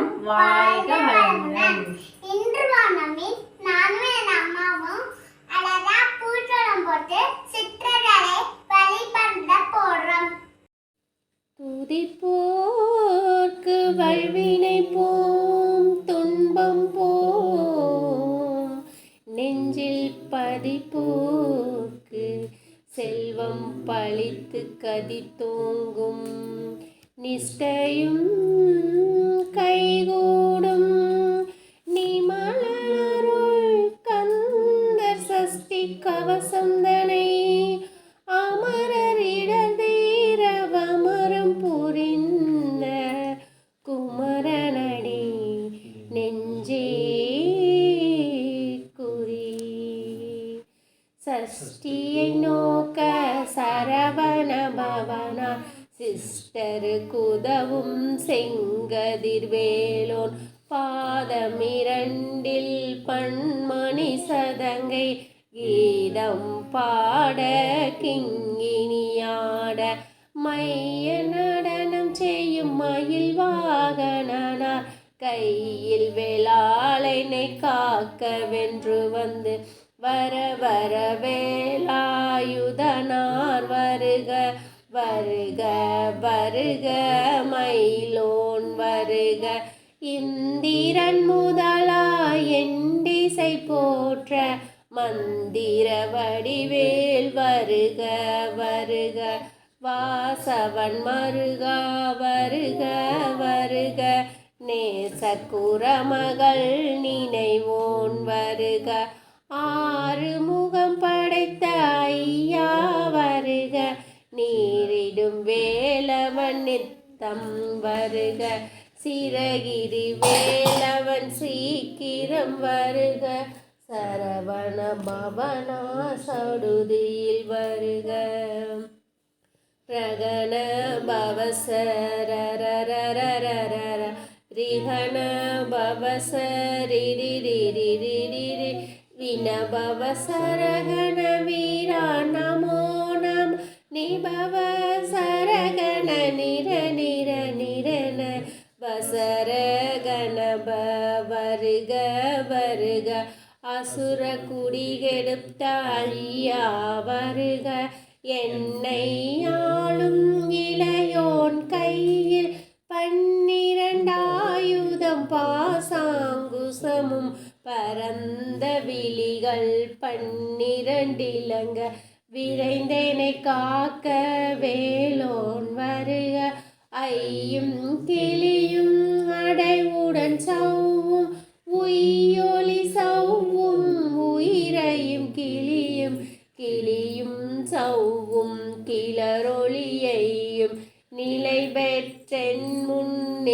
வணக்கம். வாழ்க வளமுடன். இன்று வானமே நானும் என் அம்மாவும் அழகா பூச்சோளம் போட்டு சித்திரங்களை வழிபட போடுறோம் துதிப்போர்க்கு வல்வினை போம் துன்பம் போம். நெஞ்சில் பதிப்போர்க்கு செல்வம் பழித்து கதி தூங்கும். நிஷ்டையும் கவசந்தனை மயில் கையில் வேளாளினை காக்க வென்று வந்து வர வர வேலாயுதனார் வருக வருக வருக மயிலோன் வருக. இந்திரன் முதலா எண்டிசை போற்ற மந்திர வடிவேல் வருக வருக. வாசவன் மருகா வருக வருக. நேசக்குற மகள் நினைவோன் வருக. ஆறு முகம் படைத்த ஐயா வருக. நீரிடும் வேலவன் நித்தம் வருக. சிறகிரி வேலவன் சீக்கிரம் வருக. சரவண பவனா சடுதியில் வருக. പ്രഗണ ഭവസരരരരരര രിഹണ ഭവസരിരിരിരിരിരി വിനഭവസരഗണ വീരാ നമോ നം നിഭവസരഗണ നിര നിര നിരന വസരഗണ ഭവരുക വരുക അസുര കുടികെടുത്താളിയ വരുക என்னை ஆளும் இளையோன் கையில் பன்னிரண்டாயுதம் பாசாங்குசமும் பரந்த விழிகள் பன்னிரண்டிலங்க விரைந்தேனை காக்க வேலோன் வருக. ஐயும் கிளியும் அடைவுடன் சவ்வும் உய்யொலி சவ்வும் உயிரையும் கிளியும் கிளியும் சவ்வும் கிளரொளியையும் நிலை பெற்றென் முன்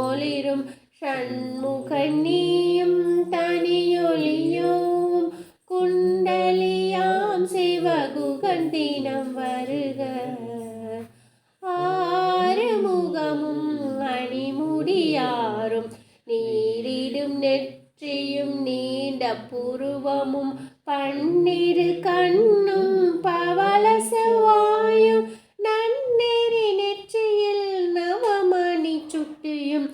ஒளிரும் ஷண்முக நீயும் தனியொலியும் குண்டலியாம் சிவகுகன் தினம் வருக. ஆறுமுகமும் அணிமுடியாரும் நீரிடும் நெற்றியும் நீண்ட புருவமும் பன்னிரு கண்ணும் பவள செவ்வாயும் நன்னெறி நெற்றியில் நவமணி சுட்டியும்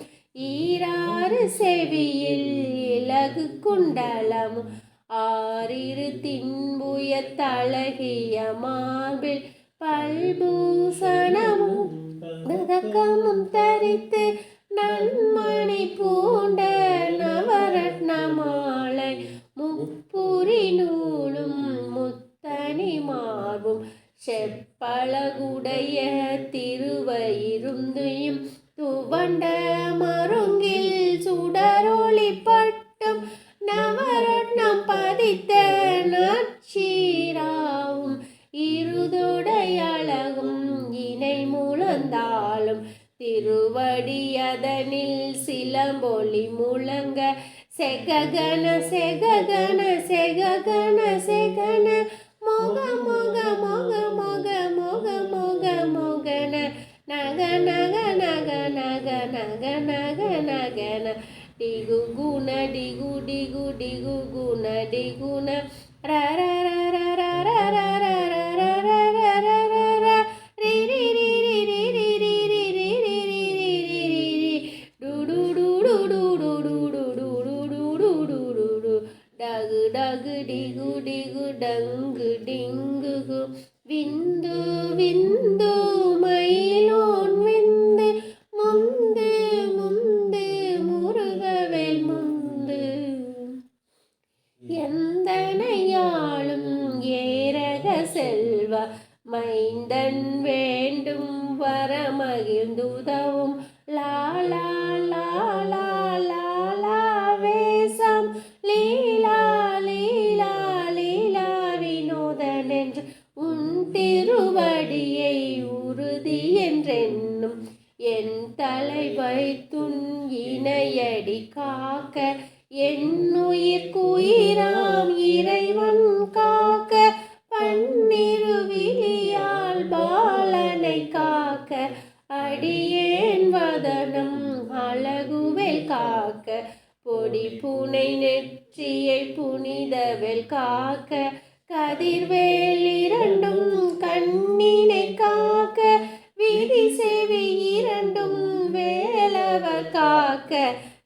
ஈராறு செவியில் இலகு குண்டலமும். திருதுடையழகும் இணை முழந்தாலும் திருவடியதனில் சிலம்பொலி முழங்க. செககன செககன செககன செகன. மோக மோக மோக மோக மோக மோக மோகன. நக நக நக நக நக நக நகன. டிகு குண டிகு டிகு டிகு குண டிகுண ர ர ர ர ர ர ர டிகு வேலவர் காக்க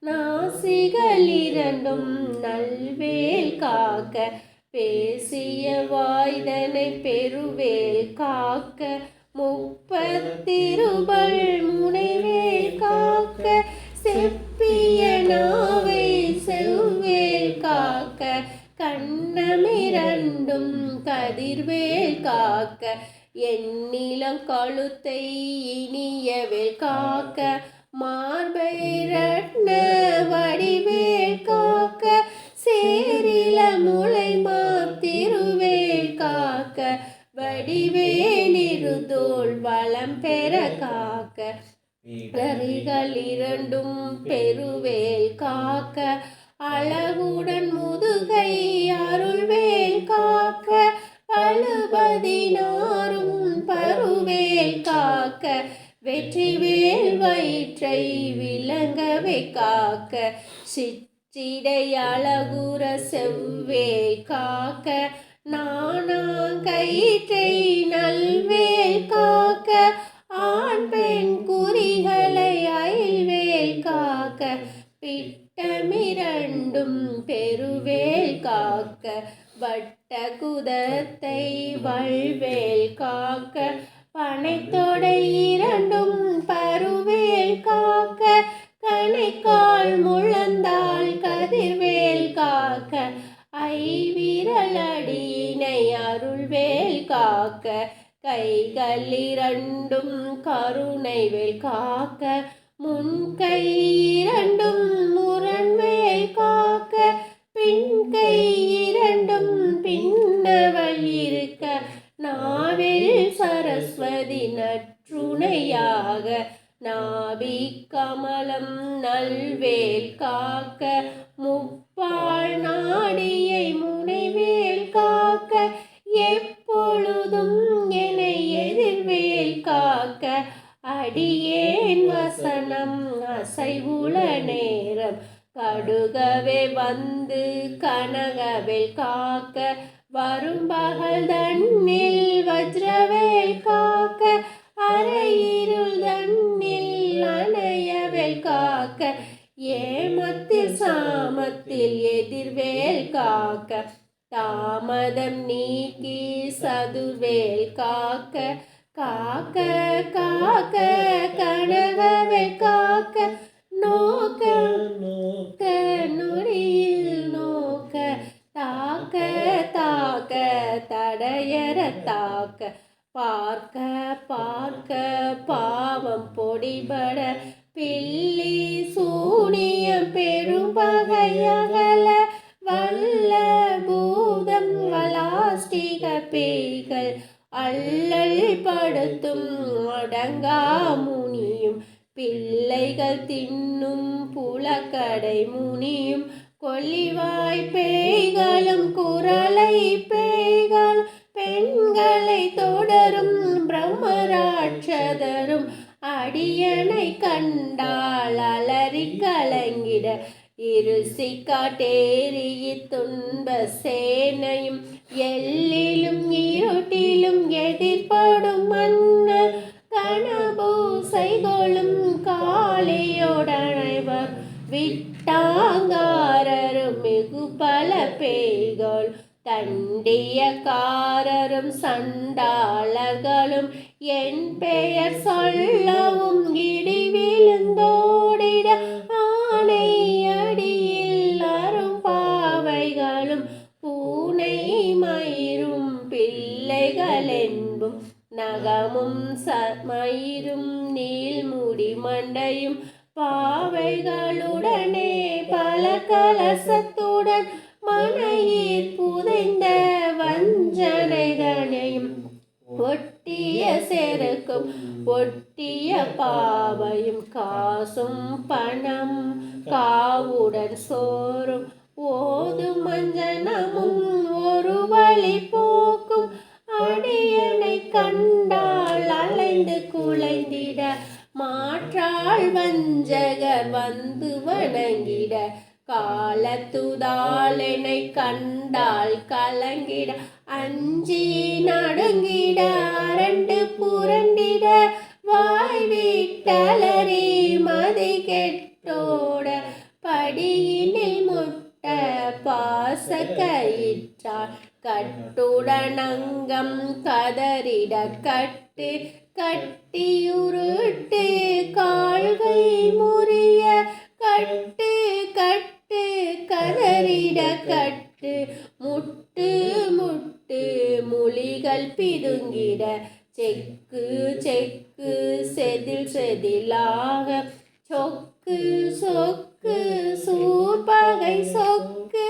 நாசிகளிரண்டும் நல்வேல் காக்க பேசிய வாய்தனை பெருவேல் காக்க முப்பத்திருபல் முனைவேல் காக்க செப்பிய நாவை செவ்வேல் காக்க கண்ணமிரண்டும் கதிர்வேல் காக்க எண்ணிலம் கழுத்தை இனியவேல் காக்க மார்பை ரட்ன வடிவேல் காக்க சேரில முளை மாத்திருவேல் காக்க வடிவேலிருந்தோள் வளம் பெற காக்க நரிகள் இரண்டும் பெருவேல் காக்க அழகுடன் முதுகை அருள்வேல் காக்க பழுபதினாரும் பருவேல் காக்க வெற்றி வேல் வயிற்றை விளங்கவே காக்க சிற்றிடை செவ்வே காக்க நாணாங்கயிற்றை நல்வேல் காக்க ஆண் பெண் குறிகளை அயல்வேல் காக்க பிட்டமிரண்டும் பெருவேல் காக்க வட்ட குதத்தை வல்வேல் காக்க பனைத்தொடை இரண்டும் பருவேல் காக்க கணைக்கால் முழந்தால் கதிர்வேல் காக்க ஐவிரலடியினை அருள்வேல் காக்க கைகள் இரண்டும் கருணைவேல் காக்க முன்கை இரண்டும் முரண்வேல் காக்க பின்கை இரண்டும் பின்னவள் இருக்க நாவில் சரஸ்வதி நற்றுணையாக நாபி கமலம் நல்வேல் காக்க முப்பால் நாடியை முனைவேல் காக்க எப்பொழுதும் என்னை எதிர்வேல் காக்க. அடியேன் வசனம் அசைவுள நேரம் கடுகவே வந்து கனகவேல் காக்க. வரும் பகல் தன்னில் வஜ்ரவேல் காக்க அரையிருள் தன்னில் அணையவேல் காக்க ஏமத்தில் சாமத்தில் எதிர்வேல் காக்க தாமதம் நீக்கி சதுர்வேல் காக்க காக்க காக்க கனகவேல் காக்க நோக்க நோக்க நொடியில் தாக்க தாக்க தடையற தாக்க. பார்க்க பார்க்க பாவம் பொடிபட. பில்லி சூனியம் பெரும்பகையகல வல்ல பூதம் வலாஸ்டிக பேய்கள். அல்லல் படுத்தும் அடங்கா முனியும். பிள்ளைகள் தின்னும் புலக்கடை முனியும். கொல்லிவாய் பேய்களும் குரலை பேய்கள் பெண்களை தொடரும் பிரம்மராட்சதரும் அடியனை கண்டால் அலறி கலங்கிட இருசி காட்டேறி துன்ப சேனையும் எல்லிலும் இருட்டிலும் எதிர்ப்படும் மன்னர் கணபூசைகளும் காளையோடனைவர் விட்டாங்காரரும் மிகு பல பேய்கள் தண்டியக்காரரும் சண்டாளர்களும் என் பெயர் சொல்லவும் இடி விழுந்தோடிட ஆனை அடியில் அரும் பாவைகளும் பூனை மயிரும் பிள்ளைகள் என்பும் நகமும் ச மயிரும் நீள்முடி மண்டையும் பாவைகளுடனே பல கலசத்துடன் மனையில் புதைந்த வஞ்சனைகளையும் ஒட்டிய செருக்கும் ஒட்டிய பாவையும் காசும் பணம் காவுடன் சோறும். ஓதும் மஞ்சனமும் ஒரு வழி போ அடியனை கண்டால் அலைந்து குலைந்திட மாற்றாள் வஞ்சகர் வந்து வணங்கிட காலத்துதாளனை கண்டால் கலங்கிட அஞ்சி நடுங்கிட அரண்டு புரண்டிட வாய் விட்டலறி மதி கெட்டோட படியினில் முட்ட பாச கயிற்றால் கட்டுடனங்கம் கதறிட கட்டு கட்டு கட்டியுருட்டு கால்கை முறிய கட்டு கட்டு கதறிட கட்டு முட்டு முட்டு மொழிகள் பிடுங்கிட செக்கு செக்கு செதில் செதிலாக சொக்கு சொக்கு சூர்பகை சொக்கு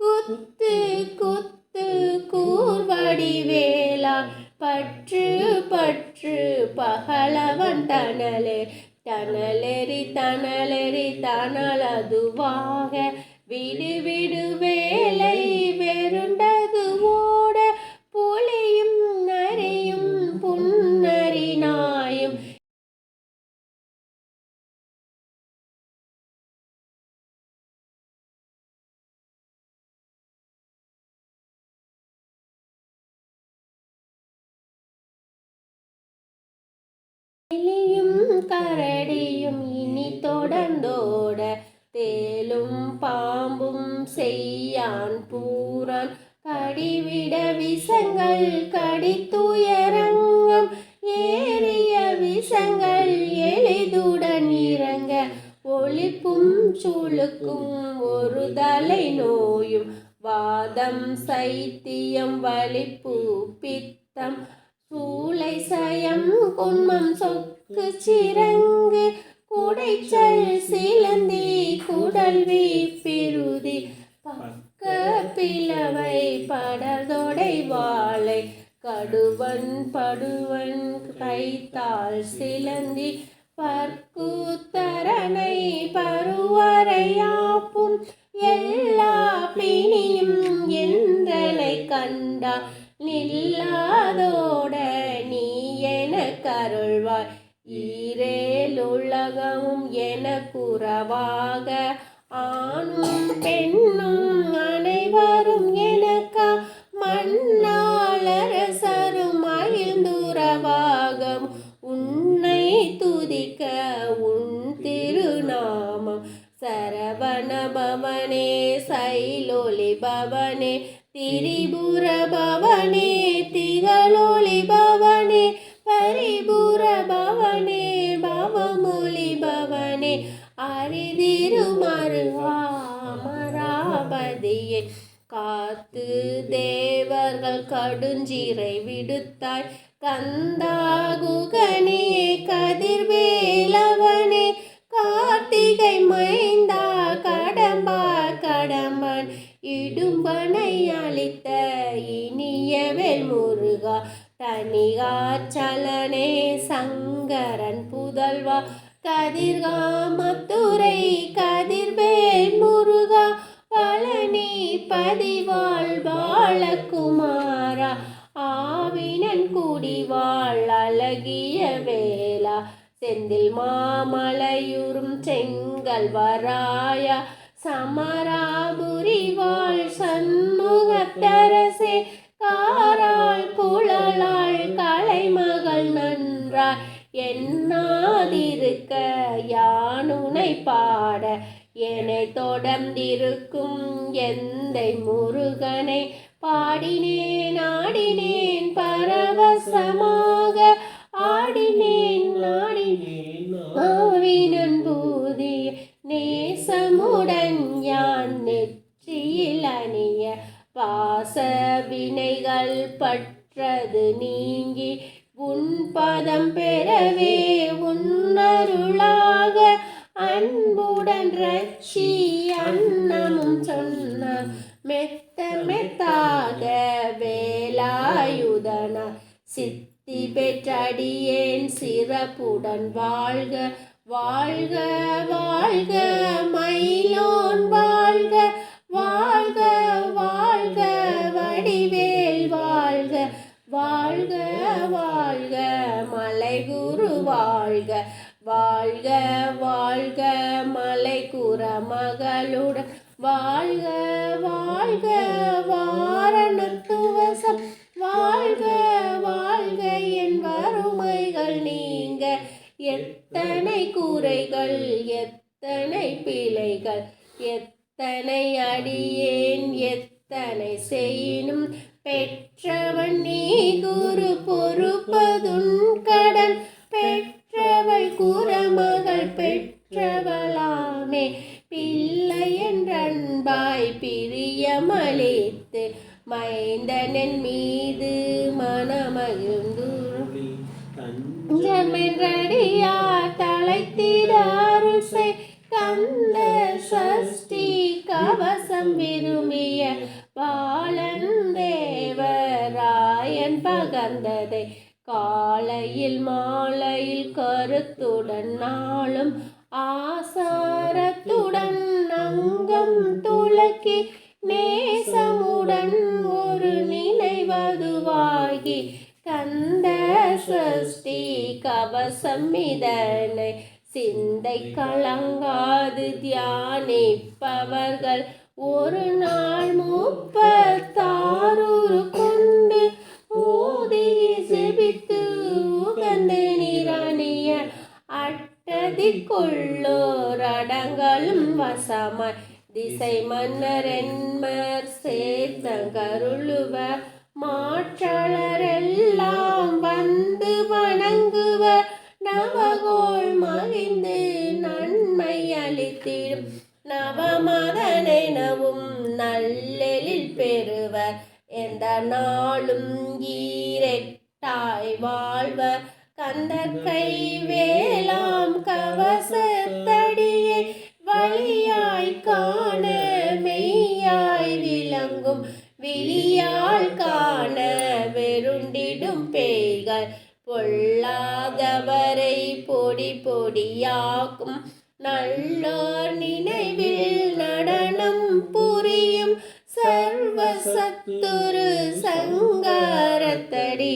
குத்து குத்து கூர்வடிவே வேளா பற்று பற்று பகலவன் தனலே. தனலெறி தனலெறி தனலதுவாக விடு விடு வேலை வெறும் கரடியும் இனி தொடர்ந்தோட தேலும் பாம்பும் செய்யான் பூரான். கடிவிட விசங்கள் கடித்துயரங்கம் ஏறிய விசங்கள் எளிதுடன் இறங்க. ஒளிப்பும் சுழுக்கும் ஒரு தலை நோயும் வாதம் சைத்தியம் வலிப்பு பித்தம் சூளை சயம் குன்மம் சொக்கு சிறங்கு குடைச்சல் சிலந்தி குடல்வி பிருதி பக்க பிளவை படதொடை வாழை கடுவன் படுவன் கைத்தாள் சிலந்தி. பற்குத்தரனை பருவரையாப்பும் எல்லா பிணியும் என்றனை கண்டா. நில்லாதோட நீ என கருள்வாய் ஈரேலுலகமும் என குறவாக ஆணும் பெண்ணும் அனைவரும் எனக்கா மண்ணாளரசரும் மகிழ்ந்துறவாகம் உன்னை துதிக்க உன் திருநாமம். சரவண பவனே சைலோலி பவனே திரிபுர பவனே திகழொளி பவனே தேவர்கள் கடுஞ்சிறை விடுத்தாய் கந்தாகுகனே கதிர்வேலவனே கார்த்திகை மைந்தா கடம்பா கடம்பன் இடும்பனை அளித்த இனியவேல் முருகா தனிகாச்சலனே சங்கரன் புதல்வா கதிர்காமத்துறை கதிர்வேல் முருகா பதிவாள் பாலகுமாரா ஆவினன் குடிவாள் அழகிய வேளா செந்தில் மாமலையுறும் செங்கல் வராயா சமராபுரி வாழ் சண்முகத்தரசே காராள் குழலாள் கலைமகள் நன்றாய் என்னாதிருக்க யானுனை பாட என்னை தொடர்ந்திருக்கும் எந்தை முருகனை பாடினேன் ஆடினேன் பரவசமாக ஆடினேன் ஆடினேன் ஆவினன் பூதிய நேசமுடன் யான் நெற்றியில் அணிய பாச வினைகள் பற்றது நீங்கி உன் பதம் பெறவே உன்னருளாக அன்புடன் ரட்சி அன்னமும் சொன்ன மெத்த மெத்தாக வேலாயுதனா. சித்தி பெற்றடியேன் சிறப்புடன் வாழ்க வாழ்க வாழ்க மயிலோன் வாழ்க வாழ்க வாழ்க வடிவேல் வாழ்க வாழ்க வாழ்க மலைகுரு வாழ்க. வாழ்க வாழ்க மலைக்குற மகளுடன். வாழ்க வாழ்க வாரணத்துவசம். வாழ்க வாழ்க என் வறுமைகள் நீங்க. எத்தனை கூரைகள் எத்தனை பிழைகள். எத்தனை அடியேன் எத்தனை செய்யினும் பெற்றவன் நீ குரு பொறுப்பதுன் கடன் பெற்றவள் குறமகள் பெற்றவளாமே. பிள்ளை என்றன்பாய் பிரியமளித்து மைந்தனன் மீது மனமகிழ்ந்து. ஜமென்றடியார் தலைத்திட கந்த சஷ்டி கவசம் விரும்பிய பாலன் தேவராயன் பகந்ததை காலையில் மாலையில் கருத்துடன் நாளும் ஆசாரத்துடன் அங்கம் துளக்கி நேசமுடன் ஒரு நினைவதுவாகி கந்த சஷ்டி கவசம் இதனை சிந்தை கலங்காது தியானிப்பவர்கள் ஒரு நாள் முப்பத்தாறு கொண்டு ஓதி செபித்து உகந்த நிரணிய அட்டதிக்குள்ளோர் அடங்கலும் வசமாய். திசை மன்னர் என்மர் சேர்த்தங்கருளுவர் மாற்றலரெல்லாம் வந்து வணங்குவர் நவகோள் மகிழ்ந்து நன்மை அளித்திடும். நவமதனெனவும் நல்லெழில் பெறுவர். எந்த நாளும் ஈரெட்டாய் வாழ்வ. கந்த கை வேளாம் கவசத்தடியே வழியாய் காண மெய்யாய் விளங்கும். விழியால் காண வெருண்டிடும் பேய்கள் பொல்லாதவரை பொடி பொடியாக்கும். நல்லோர் நினைவில் நடனம் புரியும். சர்வசத்துரு சங்காரத்தடி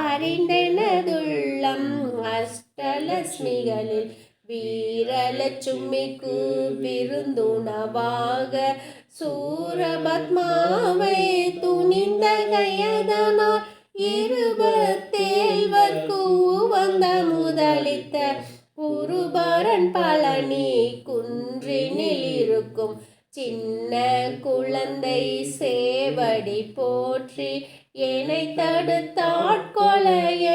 அறிந்தெனதுள்ளம் அஷ்டலட்சுமிகளில் வீரலட்சுமிக்கு விருந்துணவாக சூரபத்மாவை துணிந்த கையதனால் இருபத்தேழ்வர்க்கு உவந்த முதலித்த குருபரன் பழனி குன்றினில் இருக்கும் சின்ன குழந்தை சேவடி போற்றி என்னை தடுத்தாட்கொல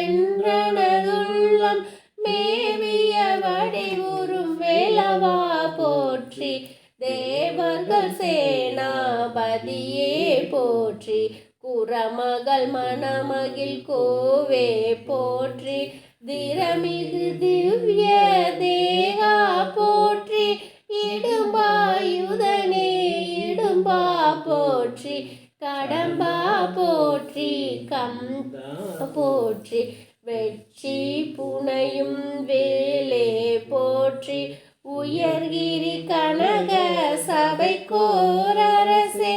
என்றனதுள்ளம். மேவிய வடிவுறும் வேலவா போற்றி தேவர்கள் சேனாபதியே போற்றி. குரமகள் மணமகில் கோவே போற்றி திரமிகு திவ்ய தேகா போ கடம்பா போற்றி கம் போற்றி வெற்றி புனையும் வேலே போற்றி உயர்கிரி கனக சபை கோரரசே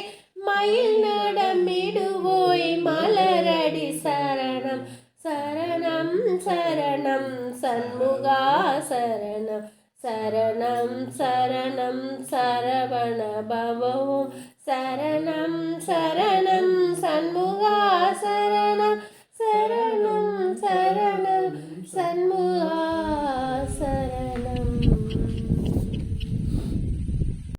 மயில் நடமிடுவோய் மலரடி சரணம் சரணம் சரணம் சண்முகா சரணம் சரணம் சரணம் சரவண பவம் சரணம் சரணம் சண்முகா சரணம்.